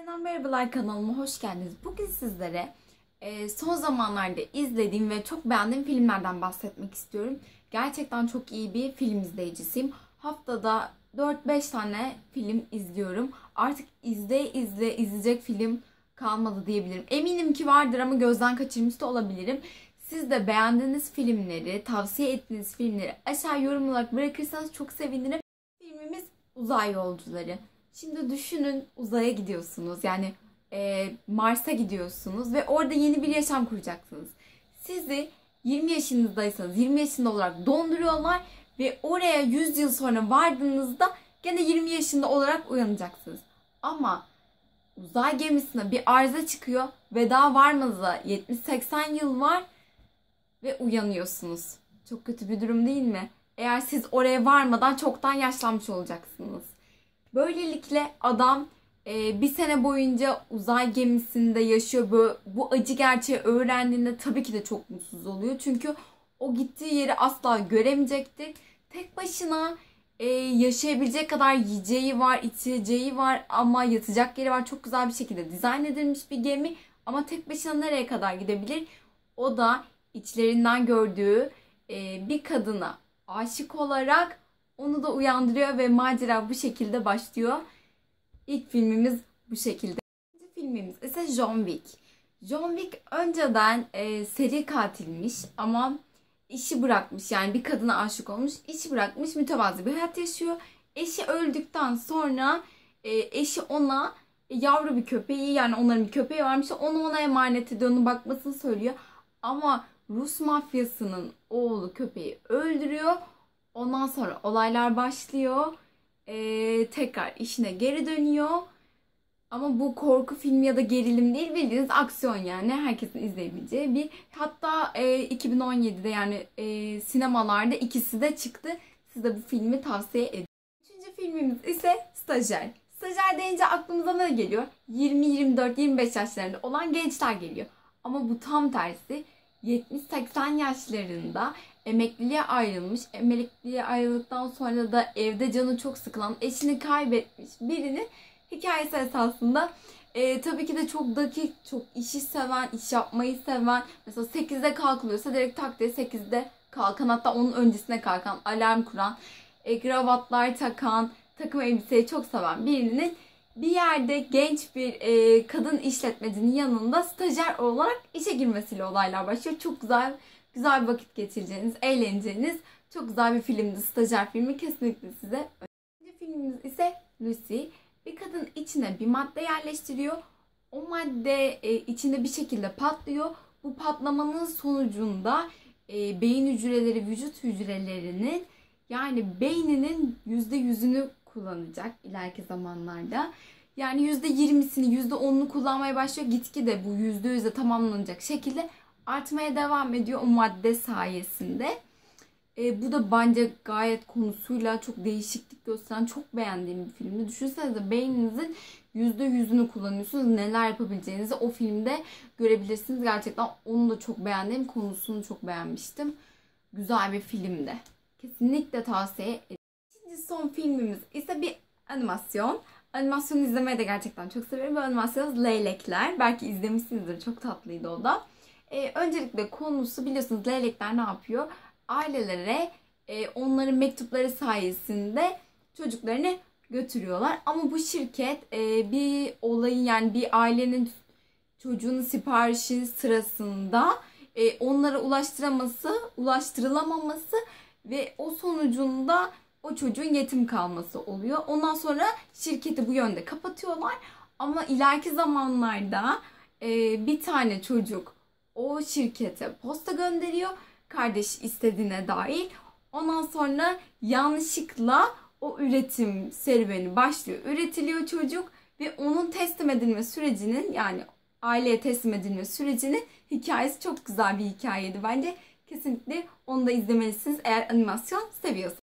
Yeniden merhabalar kanalıma hoş geldiniz. Bugün sizlere e, son zamanlarda izlediğim ve çok beğendiğim filmlerden bahsetmek istiyorum. Gerçekten çok iyi bir film izleyicisiyim. Haftada 4-5 tane film izliyorum. Artık izle izle izleyecek film kalmadı diyebilirim. Eminim ki vardır ama gözden kaçırmış da olabilirim. Siz de beğendiğiniz filmleri, tavsiye ettiğiniz filmleri aşağı yorum olarak bırakırsanız çok sevinirim. Filmimiz Uzay Yolcuları. Şimdi düşünün uzaya gidiyorsunuz. Yani e, Mars'a gidiyorsunuz ve orada yeni bir yaşam kuracaksınız. Sizi 20 yaşınızdaysanız 20 yaşında olarak donduruyorlar ve oraya 100 yıl sonra vardığınızda gene 20 yaşında olarak uyanacaksınız. Ama uzay gemisine bir arıza çıkıyor ve daha varmanıza 70-80 yıl var ve uyanıyorsunuz. Çok kötü bir durum değil mi? Eğer siz oraya varmadan çoktan yaşlanmış olacaksınız. Böylelikle adam e, bir sene boyunca uzay gemisinde yaşıyor. Böyle, bu acı gerçeği öğrendiğinde tabii ki de çok mutsuz oluyor. Çünkü o gittiği yeri asla göremeyecektir. Tek başına e, yaşayabilecek kadar yiyeceği var, içeceği var ama yatacak yeri var. Çok güzel bir şekilde dizayn edilmiş bir gemi. Ama tek başına nereye kadar gidebilir? O da içlerinden gördüğü e, bir kadına aşık olarak onu da uyandırıyor ve macera bu şekilde başlıyor. İlk filmimiz bu şekilde. İkinci filmimiz ise John Wick. John Wick önceden e, seri katilmiş ama işi bırakmış. Yani bir kadına aşık olmuş, işi bırakmış, mütevazı bir hayat yaşıyor. Eşi öldükten sonra e, eşi ona yavru bir köpeği yani onların bir köpeği varmış. Onu ona emanet ediyor, onun bakmasını söylüyor. Ama Rus mafyasının oğlu köpeği öldürüyor. Ondan sonra olaylar başlıyor. Ee, tekrar işine geri dönüyor. Ama bu korku filmi ya da gerilim değil bildiğiniz aksiyon yani herkesin izleyebileceği bir. Hatta e, 2017'de yani e, sinemalarda ikisi de çıktı. Size bu filmi tavsiye ederim. Üçüncü filmimiz ise Stajyer. Stajyer deyince aklımıza ne geliyor? 20, 24, 25 yaşlarında olan gençler geliyor. Ama bu tam tersi 70-80 yaşlarında emekliliğe ayrılmış. Emekliliğe ayrıldıktan sonra da evde canı çok sıkılan, eşini kaybetmiş birinin hikayesi esasında. E, tabii ki de çok dakik, çok işi seven, iş yapmayı seven. Mesela 8'de kalkılıyorsa direkt tak diye 8'de kalkan hatta onun öncesine kalkan, alarm kuran, e, gravatlar takan, takım elbiseyi çok seven birinin bir yerde genç bir e, kadın işletmecinin yanında stajyer olarak işe girmesiyle olaylar başlıyor. Çok güzel güzel bir vakit geçireceğiniz, eğleneceğiniz çok güzel bir filmdi. Stajyer filmi kesinlikle size. İkinci filmimiz ise Lucy. Bir kadın içine bir madde yerleştiriyor. O madde e, içinde bir şekilde patlıyor. Bu patlamanın sonucunda e, beyin hücreleri, vücut hücrelerinin yani beyninin yüzde yüzünü kullanacak ileriki zamanlarda. Yani yüzde yirmisini, yüzde onunu kullanmaya başlıyor. Gitgide bu yüzde yüze tamamlanacak şekilde artmaya devam ediyor o madde sayesinde. E, bu da bence gayet konusuyla çok değişiklik gösteren çok beğendiğim bir filmdi. Düşünsenize beyninizin yüzde yüzünü kullanıyorsunuz. Neler yapabileceğinizi o filmde görebilirsiniz. Gerçekten onu da çok beğendim. Konusunu çok beğenmiştim. Güzel bir filmdi. Kesinlikle tavsiye ederim. İkinci son filmimiz ise bir animasyon. Animasyon izlemeyi de gerçekten çok severim. Bu animasyon Leylekler. Belki izlemişsinizdir. Çok tatlıydı o da. Ee, öncelikle konusu biliyorsunuz leylekler ne yapıyor? Ailelere e, onların mektupları sayesinde çocuklarını götürüyorlar. Ama bu şirket e, bir olayın yani bir ailenin çocuğunun siparişi sırasında e, onlara ulaştıraması, ulaştırılamaması ve o sonucunda o çocuğun yetim kalması oluyor. Ondan sonra şirketi bu yönde kapatıyorlar. Ama ileriki zamanlarda e, bir tane çocuk o şirkete posta gönderiyor. Kardeş istediğine dair. Ondan sonra yanlışlıkla o üretim serüveni başlıyor. Üretiliyor çocuk ve onun teslim edilme sürecinin yani aileye teslim edilme sürecinin hikayesi çok güzel bir hikayeydi bence. Kesinlikle onu da izlemelisiniz eğer animasyon seviyorsanız.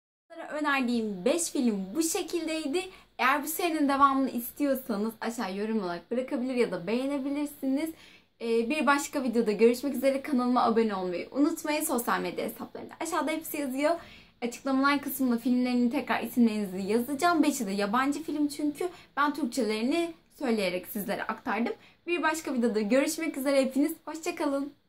Önerdiğim 5 film bu şekildeydi. Eğer bu serinin devamını istiyorsanız aşağı yorum olarak bırakabilir ya da beğenebilirsiniz. Ee, bir başka videoda görüşmek üzere. Kanalıma abone olmayı unutmayın. Sosyal medya hesaplarında aşağıda hepsi yazıyor. Açıklamalar kısmında filmlerinin tekrar isimlerinizi yazacağım. Beşi de yabancı film çünkü ben Türkçelerini söyleyerek sizlere aktardım. Bir başka videoda görüşmek üzere hepiniz. Hoşçakalın.